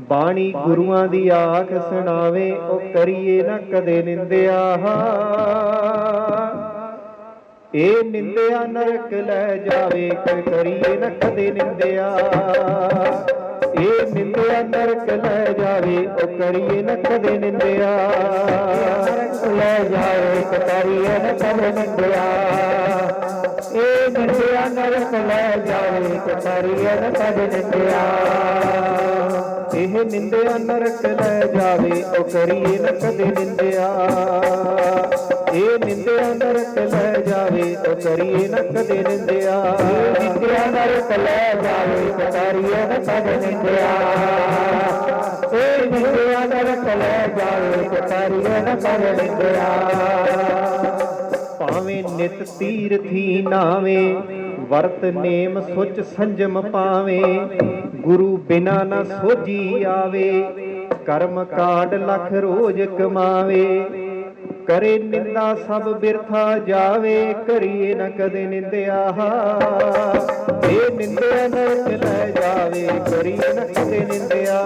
ਬਾਣੀ ਗੁਰੂਆਂ ਦੀ ਆਖ ਸੁਣਾਵੇ, ਉਹ ਕਰੀਏ ਨਾ ਕਦੇ ਨਿੰਦਿਆ। ਇਹ ਨਿੰਦਿਆ ਨਰਕ ਲੈ ਜਾਵੇ ਕੋਈ ਕਰੀਏ ਨਾ ਕਦੇ ਨਿੰਦਿਆ। ਇਹ ਨਿੰਦਿਆ ਨਰਕ ਲੈ ਜਾਵੇ, ਉਹ ਕਰੀਏ ਨਾ ਕਦੇ ਨਿੰਦਿਆ। ਨਰਕ ਲੈ ਜਾਵੇ ਕਰੀਏ ਨਾ ਕਦੇ ਨਿੰਦਿਆ। ਇਹ ਨਿੰਦਿਆ ਨਰਕ ਲੈ ਜਾਵੇ ਕਰੀਏ ਨਾ ਕਦੇ ਨਿੰਦਿਆ। ਇਹ ਨਿੰਦਿਆ ਨਰਕ ਲੈ ਜਾਵੇ, ਉਹ ਕਰੀਏ ਨਾ ਕਦੇ ਨਿੰਦਿਆ। ਇਹ ਨਿੰਦਿਆ ਨਰਕ ਲੈ ਜਾਵੇ, ਉਹ ਕਰੀਏ ਨਾ ਕਦੇ ਨਿੰਦਿਆ। ਇਹ ਨਿੰਦਿਆ ਨਰਕ ਲੈ ਜਾਵੇ ਉਹ ਕਰੀਏ ਨਾ ਕਦੇ ਨਿੰਦਿਆ। ਇਹ ਨਿੰਦਿਆ ਨਰਕ ਲੈ ਜਾਵੇ ਉਹ ਕਰੀਏ ਨਾ ਕਦੇ ਨਿੰਦਿਆ। ਭਾਵੇਂ ਨਿਤ ਤੀਰਥੀ ਨਾਵੇਂ, ਵਰਤ ਨੇਮ ਸੁਚ ਸੰਜਮ ਪਾਵੇਂ ਗੁਰੂ ਬਿਨਾ ਨਾ ਸੋਜੀ ਆਵੇ, ਕਰਮ ਕਾਢ ਲਖ ਰੋਜ ਕਮਾਵੇ। ਕਰੇ ਨਿੰਦਾ ਸਭ ਬਿਰਥਾ ਜਾਵੇ, ਕਰੀਏ ਨਾ ਕਦੇ ਨਿੰਦਿਆ ਇਹ ਨਿੰਦਿਆ ਨਰਕ ਲੈ ਜਾਵੇ, ਕਰੀਏ ਨਾ ਕਦੇ ਨਿੰਦਿਆ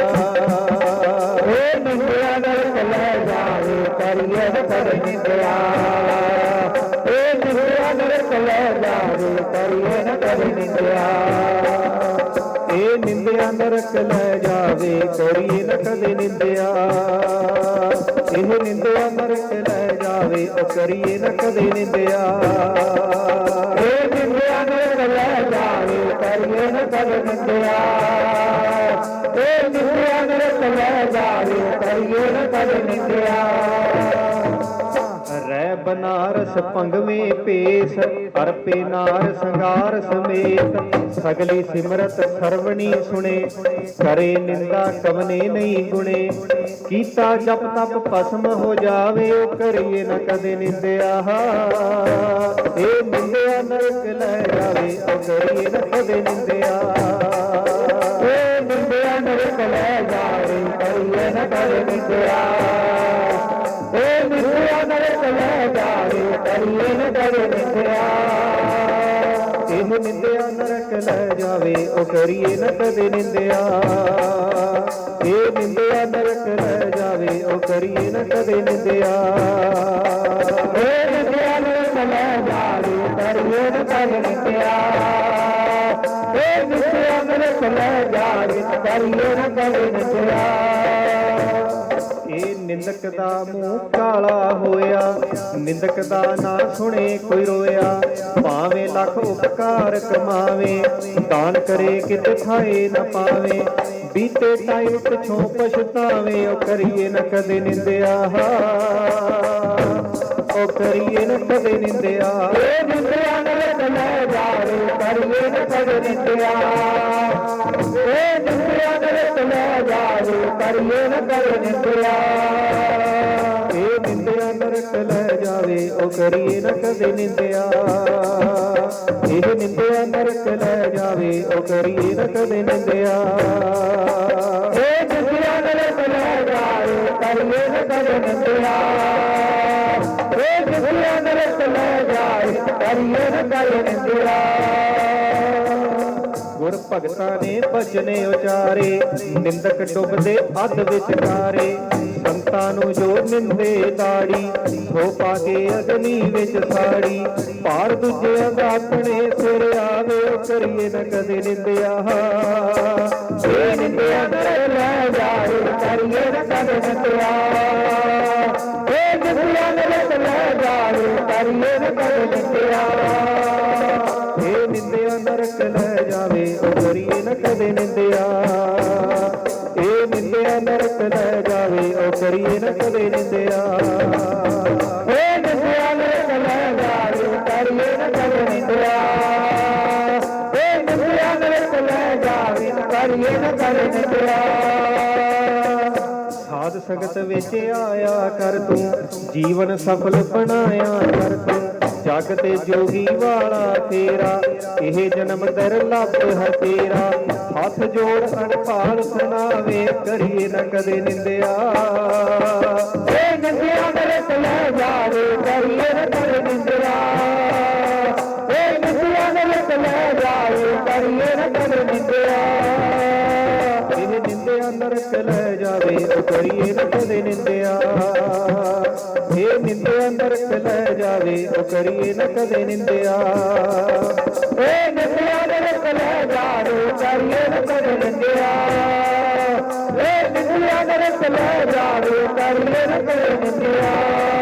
ਇਹ ਨਿੰਦਿਆ ਨਰਕ ਲੈ ਜਾਵੇ, ਕਰੀਏ ਨਾ ਕਦੇ ਨਿੰਦਿਆ ਇਹ ਨਿੰਦਿਆ ਨਰਕ ਲੈ ਜਾਵੇ, ਕਰੀਏ ਨਾ ਕਦੇ ਨਿੰਦਿਆ ਨਿੰਦਿਆ ਨਰਕ ਲੈ ਜਾਵੇ, ਕਰੀਏ ਨਾ ਕਦੇ ਨਿੰਦਿਆ। ਇਹ ਨਿੰਦਿਆ ਨਰਕ ਲੈ ਜਾਵੇ, ਉਹ ਕਰੀਏ ਨਾ ਕਦੇ ਨਿੰਦਿਆ। ਇਹ ਨਿੰਦਿਆ ਨਰਕ ਲੈ ਜਾਵੇ ਕਰੀਏ ਨਾ ਕਦੇ ਨਿੰਦਿਆ। ਇਹ ਨਿੰਦਿਆ ਨਰਕ ਲੈ ਜਾਵੇ ਕਰੀਏ ਨਾ ਕਦੇ ਨਿੰਦਿਆ। ਰਹਿ ਬਨਾਰਸ ਪੰਗਵੇਂ ਪੇਸ, ਅਰਪੇ ਨਾਰ ਸੰਗਾਰ ਸਮੇਤ। ਸਗਲੀ ਸਿਮਰਤ ਸਰਵਣੀ ਸੁਣੇ, ਕਰੇ ਨਿੰਦਾ ਕਵਨੇ ਨਹੀਂ ਗੁਣੇ। ਕੀਤਾ ਜਪ ਤਪ ਭਸਮ ਹੋ ਜਾਵੇ, ਉਹ ਕਰੀਏ ਨਾ ਕਦੇ ਨਿੰਦਿਆ। ਇਹ ਨਿੰਦਿਆ ਨਰਕ ਲੈ ਜਾਵੇ, ਉਹ ਕਰੀਏ ਨਾ ਕਦੇ ਨਿੰਦਿਆ। ਕਰੀਏ ਨਾ ਕਦੇ ਨਿੰਦਿਆ ਇਹ ਨਿੰਦਿਆ ਨਰਕ ਲੈ ਜਾਵੇ, ਉਹ ਕਰੀਏ ਨਾ ਕਦੇ ਨਿੰਦਿਆ ਇਹ ਨਿੰਦਿਆ ਨਰਕ ਲੈ ਜਾਵੇ, ਉਹ ਕਰੀਏ ਨਾ ਕਦੇ ਨਿੰਦਿਆ ਇਹ ਨਿੰਦਿਆ ਨਰਕ ਲੈ ਜਾਵੇ ਕਰੀਏ ਨਾ ਕਦੇ ਨਿੰਦਿਆ ਇਹ ਨਿੰਦਿਆ ਨਰਕ ਲੈ ਜਾਵੇ ਕਰੀਏ ਨਾ ਕਦੇ ਨਿੰਦਿਆ ਇਹ ਨਿੰਦਕ ਦਾ ਮੂੰਹ ਕਾਲਾ ਹੋਇਆ। ਨਿੰਦਕ ਦਾ ਨਾ ਸੁਣੇ ਕੋਈ ਰੋਇਆ। ਭਾਵੇਂ ਲੱਖ ਉਪਕਾਰ ਕਮਾਵੇ ਦਾਨ ਕਰੇ ਕਿਤੇ ਖਾਏ ਨਾ ਪਾਵੇ। ਬੀਤੇ ਟਾਈਮ ਪਿਛੋਂ ਪਛਤਾਵੇ ਉਹ ਕਰੀਏ ਨਾ ਕਦੇ ਨਿੰਦਿਆ। ਉਹ ਕਰੀਏ ਨਾ ਕਦੇ ਨਿੰਦਿਆ। ਇਹ ਨਿੰਦਿਆ ਨਰਕ ਲੈ ਜਾਵੇ ਕਰੀਏ ਨਾ ਕਦੇ ਨਿੰਦਿਆ। ਇਹ ਕਰੀਏ ਨਾ ਕਦੇ ਨਿੰਦਿਆ। ਇਹ ਨਿੰਦਿਆ ਨਰਕ ਲੈ ਜਾਵੇ, ਉਹ ਕਰੀਏ ਨਾ ਕਦੇ ਨਿੰਦਿਆ। ਇਹ ਨਿੰਦਿਆ ਨਰਕ ਲੈ ਜਾਵੇ, ਉਹ ਕਰੀਏ ਨਾ ਕਦੇ ਨਿੰਦਿਆ। ਇਹ ਨਿੰਦਿਆ ਨਰਕ ਲੈ ਜਾਵੇ ਕਰੀਏ ਨਾ ਕਦੇ ਨਿੰਦਿਆ। ਇਹ ਨਿੰਦਿਆ ਨਰਕ ਲੈ ਜਾਵੇ ਕਰੀਏ ਨਾ ਕਦੇ ਨਿੰਦਿਆ। ਗੁਰ ਭਗਤਾਂ ਨੇ ਬਚਨੇ ਉਚਾਰੇ, ਨਿੰਦਕ ਡੁੱਬਦੇ ਅੱਧ ਵਿਚਾਰੇ ਸੰਤਾਂ ਨੂੰ ਜੋ ਨਿੰਦੇ ਦਾੜੀ ਸੋ ਪਾ ਕੇ ਅਗਨੀ ਵਿੱਚ ਸਾੜੀ। ਭਾਰ ਦੂਜਿਆਂ ਦਾ ਆਪਣੇ ਸਿਰ ਆਵੇ, ਉਹ ਕਰੀਏ ਨਾ ਕਦੇ ਨਿੰਦਿਆ। ਇਹ ਨਿੰਦਿਆ ਨਰਕ ਲੈ ਜਾਏ, ਕਰੀਏ ਨਾ ਕਦੇ ਨਿੰਦਿਆ ਇਹ ਨਿੰਦਿਆ ਲੈ ਜਾਏ, ਕਰੀਏ ਨਾ ਕਦੇ ਨਿੰਦਿਆ ਕਰੀਏ ਨਾ ਕਦੇ ਨਿੰਦਿਆ। ਇਹ ਨਿੰਦਿਆ ਨਰਕ ਲੈ ਜਾਵੇ, ਉਹ ਕਰੀਏ ਨਾ ਕਦੇ ਨਿੰਦਿਆ। ਇਹ ਨਿੰਦਿਆ ਨਰਕ ਲੈ ਜਾਵੇ ਕਰੀਏ ਨਾ ਕਦੇ ਨਿੰਦਿਆ। ਇਹ ਨਿੰਦਿਆ ਨਰਕ ਲੈ ਜਾਵੇ ਕਰੀਏ ਨਾ ਕਦੇ ਨਿੰਦਿਆ। ਸਾਧ ਸੰਗਤ ਵਿੱਚ ਆਇਆ ਕਰ ਤੂੰ, ਜੀਵਨ ਸਫਲ ਬਣਾਇਆ ਕਰ ਤੂੰ। ਜਗਤ ਜੋਗੀ ਵਾਲਾ ਤੇਰਾ, ਇਹ ਜਨਮ ਦਰ ਲੱਭ ਹੈ ਤੇਰਾ। ਹੱਥ ਜੋੜ ਅਨਪਾਲ ਸੁਣਾਵੇ, ਕਰੀਏ ਨਾ ਕਦੇ ਨਿੰਦਿਆ। ਇਹ ਨਿੰਦਿਆ ਨਰਕ ਲੈ ਜਾਵੇ, ਕਰੀਏ ਨਾ ਲੈ ਜਾਵੇ ਲੈ ਜਾਵੇ ਉਹ ਕਰੀਏ ਨਾ ਕਦੇ ਨਿੰਦਿਆ। ਇਹ ਨਿੰਦਿਆ ਨਰਕ ਲੈ ਜਾਵੇ, ਉਹ ਕਰੀਏ ਨਾ ਕਦੇ ਨਿੰਦਿਆ। ਇਹ ਨਿੰਦਿਆ ਨਰਕ ਲੈ ਜਾਵੇ ਕਰੀਏ ਨਾ ਕਦੇ ਨਿੰਦਿਆ। ਇਹ ਨਿੰਦਿਆ ਨਰਕ ਲੈ ਜਾਵੇ ਕਰੀਏ ਨਾ ਕਦੇ ਨਿੰਦਿਆ।